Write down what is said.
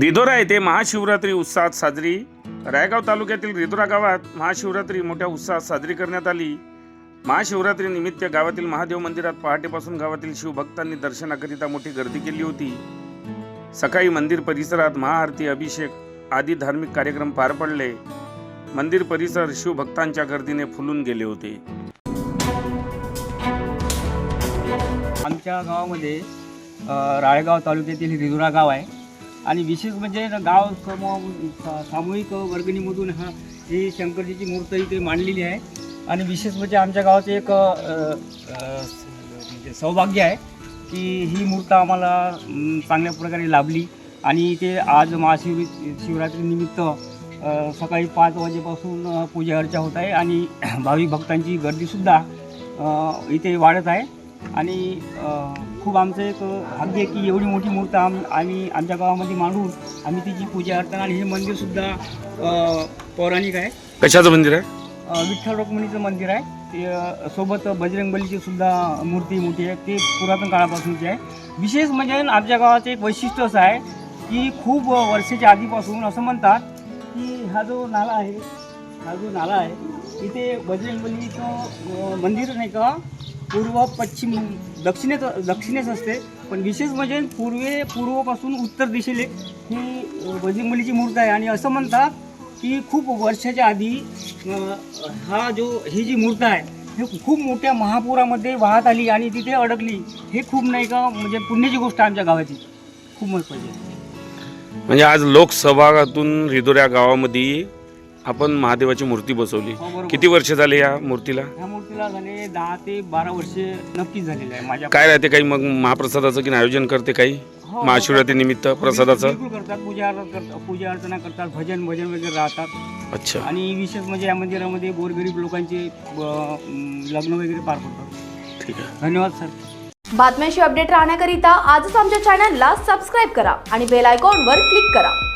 रिदोरा येथे महाशिवरात्री उत्साहात साजरी. रायगाव तालुक्यातील रिदोरा गावात महाशिवरात्री मोठ्या उत्साहात साजरी करण्यात आली. महाशिवरात्री निमित्त गावातील महादेव मंदिरात पहाटेपासून गावातील शिवभक्तांनी दर्शनाकरिता मोठी गर्दी केली होती. सकाळी मंदिर परिसरात महाआरती अभिषेक आदी धार्मिक कार्यक्रम पार पडले. मंदिर परिसर शिवभक्तांच्या गर्दीने फुलून गेले होते. आमच्या गावामध्ये राळेगाव तालुक्यातील रिदुरा गाव आहे. आणि विशेष म्हणजे गाव समूह सामूहिक वर्गणीमधून हा ही शंकरजीची मूर्त इथे मांडलेली आहे. आणि विशेष म्हणजे आमच्या गावाचं एक म्हणजे सौभाग्य आहे की ही मूर्त आम्हाला चांगल्या प्रकारे लाभली. आणि इथे आज महाशिव शिवरात्रीनिमित्त सकाळी पाच वाजेपासून पूजा अर्चा होत आहे. आणि भाविक भक्तांची गर्दीसुद्धा इथे वाढत आहे. आणि खूप आमचं एक भाग्य की एवढी मोठी मूर्त आम आम्ही आमच्या गावामध्ये मांडून आम्ही तिची पूजा अर्चना आणि हे मंदिरसुद्धा पौराणिक आहे. कशाचं मंदिर आहे? अ, विठ्ठल रुक्मिणीचं मंदिर आहे. ते अ, सोबत बजरंगबलीची सुद्धा मूर्ती मोठी आहे. ते पुरातन काळापासूनची आहे. विशेष म्हणजे आमच्या गावाचं एक वैशिष्ट्य असं आहे की खूप वर्षाच्या आधीपासून असं म्हणतात की हा जो नाला आहे हा जो नाला आहे इथे बजरंगबलीचं अ, मंदिर नाही का? पूर्व पश्चिम दक्षिणेत दक्षिणेस असते. पण विशेष म्हणजे पूर्वे पूर्वपासून उत्तर दिशेले ही अ, बजरंगबलीची मूर्त आहे. आणि असं म्हणतात की खूप वर्षाच्या आधी हा जो ही जी मूर्त आहे हे खूप मोठ्या महापुरामध्ये वाहत आली आणि तिथे अडकली. हे खूप नाही का म्हणजे पुण्याची गोष्ट आमच्या गावाची. खूप महत्त्वाची म्हणजे आज लोकसभागातून रिदोऱ्या गावामध्ये आपण महादेवाची मूर्ती बसवली. हो, बरोबर. किती वर्ष झाले या मूर्तीला? ह्या मूर्तीला झाले दहा ते बारा वर्षे नक्कीच झालेले आहे माझ्या काय राहते काही? मग महाप्रसादाचं की आयोजन करते काही? हो, महाशिवरात्री निमित्त प्रसादाचं? बिलकुल करतात. पूजा अर्- करतात पूजा अर्चना करतात. भजन भजन वगैरे राहतात. अच्छा. आणि विशेष म्हणजे या मंदिरामध्ये गोरगरीब लोकांचे अ, लग्न वगैरे पार पडतात. ठीक आहे. धन्यवाद सर. बातम्यांशी अपडेट राहण्याकरिता आजच आमच्या चॅनलला सबस्क्राईब करा आणि बेल आयकॉनवर क्लिक करा.